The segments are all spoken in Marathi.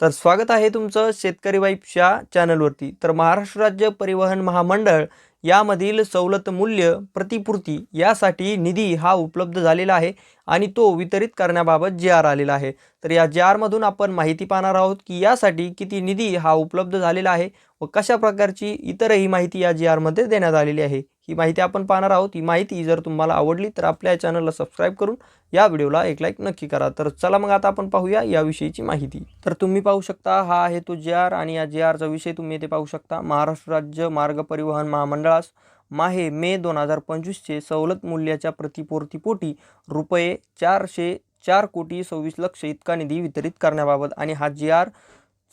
तर स्वागत आहे तुमचं शेतकरी वाईफच्या चॅनलवरती. तर महाराष्ट्र राज्य परिवहन महामंडळ यामधील सवलत मूल्य प्रतिपूर्ती यासाठी निधी हा उपलब्ध झालेला आहे आणि तो वितरित करण्याबाबत जे आर आलेला आहे. तर या जे आरमधून आपण माहिती पाहणार आहोत की यासाठी किती निधी हा उपलब्ध झालेला आहे व कशा प्रकारची इतरही माहिती या जी आरमध्ये देण्यात आलेली आहे. ही माहिती आपण पाहणार आहोत. ही माहिती जर तुम्हाला आवडली तर आपल्या चॅनलला सबस्क्राईब करून या व्हिडिओला एक लाईक नक्की करा. तर चला मग आता आपण पाहूया याविषयीची माहिती. तर तुम्ही पाहू शकता हा आहे तो जे आर आणि या जे आरचा विषय तुम्ही येथे पाहू शकता. महाराष्ट्र राज्य मार्ग परिवहन महामंडळास माहे मे दोन हजार पंचवीसचे सवलत मूल्याच्या प्रतिपूर्तीपोटी रुपये चारशे चार कोटी सव्वीस लक्ष इतका निधी वितरित करण्याबाबत आणि हा जी आर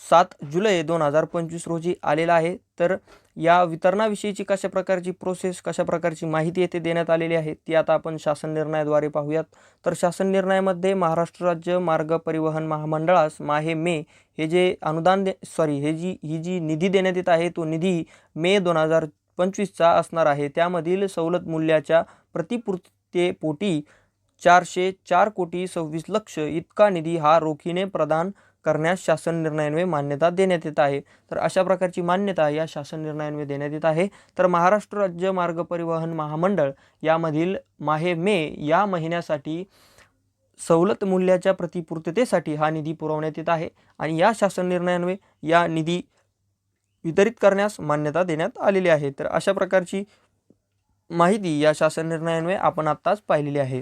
सात जुलै दोन हजार पंचवीस रोजी आलेला आहे. तर या वितरणाविषयीची कशा प्रकारची प्रोसेस कशा प्रकारची माहिती येथे देण्यात आलेली आहे ती आता आपण शासन निर्णयाद्वारे पाहूयात. तर शासन निर्णयामध्ये महाराष्ट्र राज्य मार्ग परिवहन महामंडळास माहे मे हे जे अनुदान दे सॉरी हे जी ही जी निधी देण्यात येत आहे तो निधी मे दोन हजार पंचवीसचा असणार आहे. त्यामधील सवलत मूल्याच्या प्रतिपूर्तेपोटी चारशे चार कोटी सव्वीस लक्ष इतका निधी हा रोखीने प्रदान करण्यास शासन निर्णयान्वये मान्यता देण्यात येत आहे. तर अशा प्रकारची मान्यता या शासन निर्णयान्वये देण्यात येत आहे. तर महाराष्ट्र राज्य मार्ग परिवहन महामंडळ यामधील माहे मे या महिन्यासाठी सवलत मूल्याच्या प्रतिपूर्ततेसाठी हा निधी पुरवण्यात येत आहे आणि या शासन निर्णयान्वये या निधी वितरित करण्यास मान्यता देण्यात आलेली आहे. तर अशा प्रकारची माहिती या शासन निर्णयान्वये आपण आत्ताच पाहिलेली आहे.